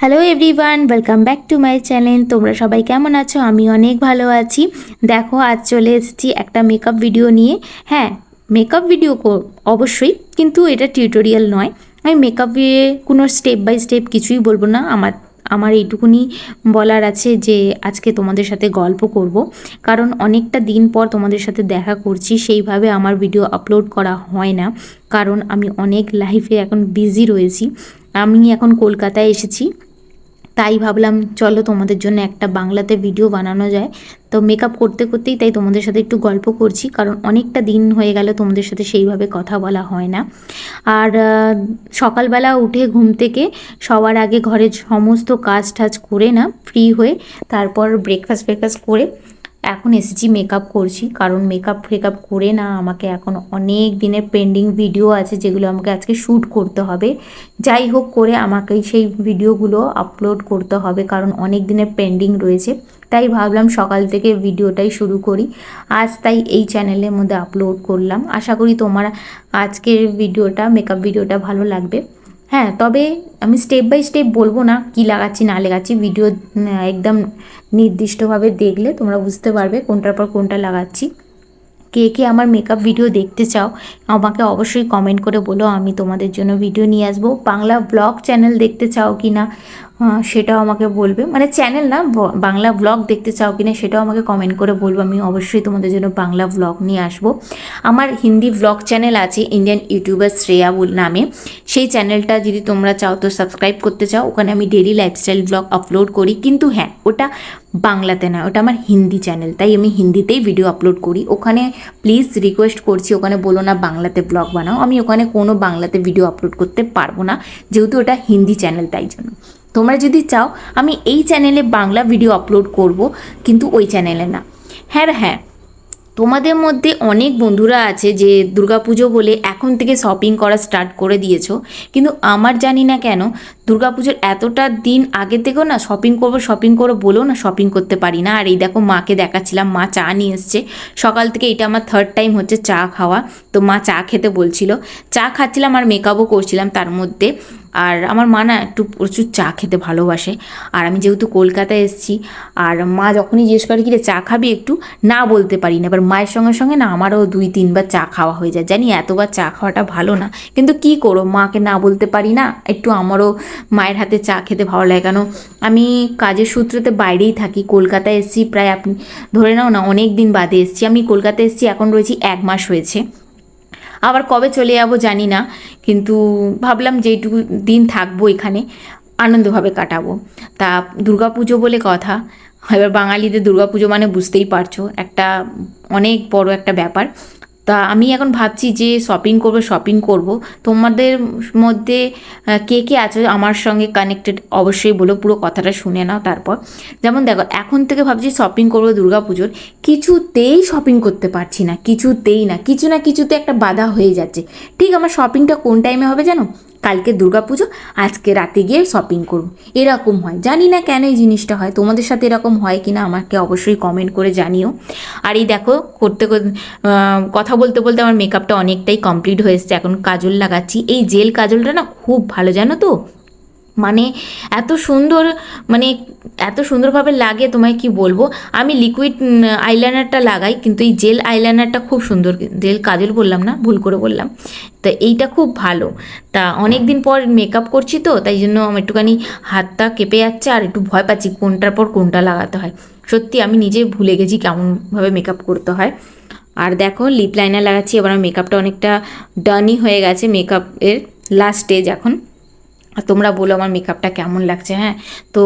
Hello everyone welcome back to my channel তোমরা সবাই কেমন আছো? আমি অনেক ভালো আছি। দেখো, আজ চলে এসেছি একটা মেকআপ ভিডিও নিয়ে। হ্যাঁ মেকআপ ভিডিও অবশ্যই, কিন্তু এটা টিউটোরিয়াল নয়। আমি মেকআপে কোনো স্টেপ বাই স্টেপ কিছুই বলব না। আমার আমার এইটুকুনি বলার আছে যে, আজকে তোমাদের সাথে গল্প করব। কারণ অনেকটা দিন পর তোমাদের সাথে দেখা করছি, সেইভাবে আমার ভিডিও আপলোড করা হয় না। কারণ আমি অনেক লাইফে এখন বিজি রয়েছি। আমি এখন কলকাতায় এসেছি। তাই ভাবলাম, চলো তোমাদের জন্য একটা বাংলাতে ভিডিও বানানো যায়। তো মেকআপ করতে করতেই তাই তোমাদের সাথে একটু গল্প করছি, কারণ অনেকটা দিন হয়ে গেল তোমাদের সাথে সেইভাবে কথা বলা হয় না। আর সকালবেলা উঠে ঘুম থেকে সবার আগে ঘরের সমস্ত কাজ টাজ করে না ফ্রি হয়ে তারপর ব্রেকফাস্ট ব্রেকফাস্ট করে এখন এসেছি মেকআপ করছি, কারণ মেকআপ ফেকআপ করে না আমাকে এখন অনেক দিনের পেন্ডিং ভিডিও আছে যেগুলো আমাকে আজকে শ্যুট করতে হবে। যাই হোক করে আমাকে সেই ভিডিওগুলো আপলোড করতে হবে, কারণ অনেক দিনের পেন্ডিং রয়েছে। তাই ভাবলাম সকাল থেকে ভিডিওটাই শুরু করি। আজ তাই এই চ্যানেলের মধ্যে আপলোড করলাম। আশা করি তোমার আজকের ভিডিওটা মেকআপ ভিডিওটা ভালো লাগবে। হ্যাঁ তবে আমি স্টেপ বাই স্টেপ বলব না কি লাগাচ্ছি, না লাগাচ্ছি। ভিডিও একদম নির্দিষ্টভাবে দেখলে তোমরা বুঝতে পারবে কোনটার পর কোনটা লাগাচ্ছি। কে কে আমার মেকআপ ভিডিও দেখতে চাও, আমাকে অবশ্যই কমেন্ট করে বলো। আমি তোমাদের জন্য ভিডিও নিয়ে আসব। বাংলা ব্লগ চ্যানেল দেখতে চাও কি না সেটাও আমাকে বলবে। মানে চ্যানেল না বাংলা ব্লগ দেখতে চাও কি না, সেটাও আমাকে কমেন্ট করে বলব। আমি অবশ্যই তোমাদের জন্য বাংলা ব্লগ নিয়ে আসব। আমার হিন্দি ব্লগ চ্যানেল আছে ইন্ডিয়ান ইউটিউবার শ্রেয়া নামে। সেই চ্যানেলটা যদি তোমরা চাও তো সাবস্ক্রাইব করতে চাও, ওখানে আমি ডেলি লাইফস্টাইল ব্লগ আপলোড করি। কিন্তু হ্যাঁ ওটা বাংলাতে না, ওটা আমার হিন্দি চ্যানেল তাই আমি হিন্দিতেই ভিডিও আপলোড করি। ওখানে প্লিজ রিকোয়েস্ট করছি, ওখানে বলো না বাংলাতে ব্লগ বানাও। আমি ওখানে কোনো বাংলাতে ভিডিও আপলোড করতে পারব না, যেহেতু ওটা হিন্দি চ্যানেল তাই জন্য। তোমরা যদি চাও, আমি এই চ্যানেলে বাংলা ভিডিও আপলোড করব, কিন্তু ওই চ্যানেলে না। হ্যাঁ হ্যাঁ তোমাদের মধ্যে অনেক বন্ধুরা আছে যে দুর্গাপুজো বলে এখন থেকে শপিং করা স্টার্ট করে দিয়েছ। কিন্তু আমার জানি না কেন, দুর্গাপুজোর এতটা দিন আগে থেকেও না শপিং করব শপিং করব বলেও না শপিং করতে পারি না। আর এই দেখো মাকে দেখাচ্ছিলাম, মা চা নিয়ে এসছে। সকাল থেকে এটা আমার থার্ড টাইম হচ্ছে চা খাওয়া। তো মা চা খেতে বলছিল। চা খাচ্ছিলাম আর মেকআপও করছিলাম তার মধ্যে। আর আমার মা না একটু প্রচুর চা খেতে ভালোবাসে। আর আমি যেহেতু কলকাতায় এসেছি, আর মা যখনই জিজ্ঞেস করে কি রে চা খাবি একটু? না বলতে পারি না। এবার মায়ের সঙ্গে সঙ্গে না আমারও দুই, তিনবার চা খাওয়া হয়ে যায়। জানি এতবার চা খাওয়াটা ভালো না, কিন্তু কি করো মাকে না বলতে পারি না। একটু আমারও মায়ের হাতে চা খেতে ভালো লাগে। কেন? আমি কাজের সূত্রতে বাইরেই থাকি। কলকাতায় এসেছি প্রায় আপনি ধরে নাও না অনেক দিন বাদে এসেছি। আমি কলকাতায় এসেছি, এখন রয়েছি এক মাস হয়েছে। আবার কবে চলে যাব জানি না, কিন্তু ভাবলাম যেইটুকু দিন থাকব এখানে, আনন্দভাবে কাটাবো। তা দুর্গাপুজো বলে কথা, এবার বাঙালিদের দুর্গাপুজো মানে বুঝতেই পারছ, একটা অনেক বড় একটা ব্যাপার। তা আমি এখন ভাবছি যে শপিং করব শপিং করব। তোমাদের মধ্যে কে কে আছে আমার সঙ্গে কানেক্টেড অবশ্যই বলো, পুরো কথাটা শুনে নাও তারপর। যেমন দেখো, এখন থেকে ভাবছি শপিং করব দুর্গা পুজোর কিছুতেই শপিং করতে পারছি না, কিছুতেই না, কিছু না কিছুতে একটা বাধা হয়ে যাচ্ছে। ঠিক আমার শপিংটা কোন টাইমে হবে জানো? কালকে পুজো আজকে রাতে গিয়ে শপিং করব। এরকম হয়। জানি না কেন এই জিনিসটা হয়। তোমাদের সাথে এরকম হয় কি না আমাকে অবশ্যই কমেন্ট করে জানিও। আর এই দেখো, করতে কথা বলতে বলতে আমার মেকআপটা অনেকটাই কমপ্লিট হয়ে এসছে। এখন কাজল লাগাচ্ছি। এই জেল কাজলটা না খুব ভালো, জানো তো? মানে এত সুন্দর মানে এত সুন্দরভাবে লাগে, তোমায় কি বলব? আমি লিকুইড আইলাইনারটা লাগাই, কিন্তু এই জেল আইলাইনারটা খুব সুন্দর জেল কাজল বললাম না, ভুল করে বললাম। তো এইটা খুব ভালো। তা অনেক দিন পর মেকআপ করছি তো, তাই জন্য আমার একটুখানি হাতটা কেঁপে যাচ্ছে, আর একটু ভয় পাচ্ছি কোনটার পর কোনটা লাগাতে হয়। সত্যি আমি নিজে ভুলে গেছি কেমনভাবে মেকআপ করতে হয়। আর দেখো লিপ লাইনার লাগাচ্ছি, এবার আমার মেকআপটা অনেকটা ডানই হয়ে গেছে মেকআপের লাস্ট স্টেজ এখন। তোমরা বলো আমার মেকআপটা কেমন লাগছে হ্যাঁ? তো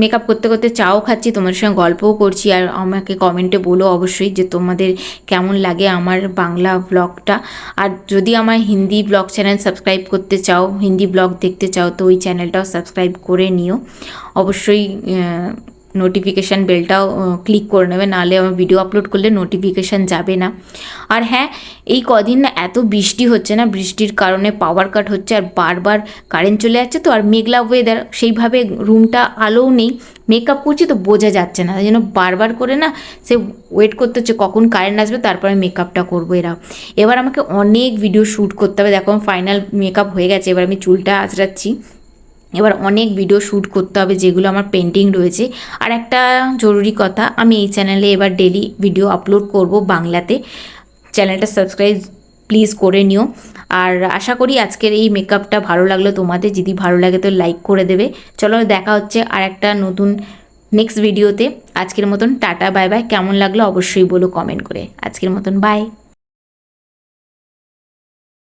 মেকআপ করতে করতে চাও খাচ্ছি, তোমাদের সঙ্গে গল্পও করছি, আর আমাকে কমেন্টে বলো অবশ্যই যে তোমাদের কেমন লাগে আমার বাংলা ব্লগটা আর যদি আমার হিন্দি ব্লগ চ্যানেল সাবস্ক্রাইব করতে চাও, হিন্দি ব্লগ দেখতে চাও, তো ওই চ্যানেলটাও সাবস্ক্রাইব করে নিও। অবশ্যই নোটিফিকেশান বেলটাও ক্লিক করে নেবে, নাহলে আমার ভিডিও আপলোড করলে নোটিফিকেশান যাবে না। আর হ্যাঁ এই কদিন না এত বৃষ্টি হচ্ছে না, বৃষ্টির কারণে পাওয়ার কাট হচ্ছে, আর বারবার কারেন্ট চলে যাচ্ছে তো, আর মেঘলা ওয়েদার সেইভাবে রুমটা আলোও নেই মেকআপ করছি তো বোঝা যাচ্ছে না, তাই জন্য বারবার করে না সে ওয়েট করতে হচ্ছে, কখন কারেন্ট আসবে, তারপরে মেকআপটা করব এরা। এবার আমাকে অনেক ভিডিও শ্যুট করতে হবে, দেখো ফাইনাল মেকআপ হয়ে গেছে, এবার আমি চুলটা আঁচড়াচ্ছি। এবার অনেক ভিডিও শ্যুট করতে হবে যেগুলো আমার পেন্টিং রয়েছে। আর একটা জরুরি কথা, আমি এই চ্যানেলে এবার ডেলি ভিডিও আপলোড করব বাংলাতে। চ্যানেলটা সাবস্ক্রাইব প্লিজ করে নিও। আর আশা করি আজকের এই মেকআপটা ভালো লাগল তোমাদের। যদি ভালো লাগে তো লাইক করে দেবে। চলো দেখা হচ্ছে আর একটা নতুন নেক্সট ভিডিওতে আজকের মতন টাটা বাই বাই কেমন লাগল অবশ্যই বলো কমেন্ট করে। আজকের মতন বাই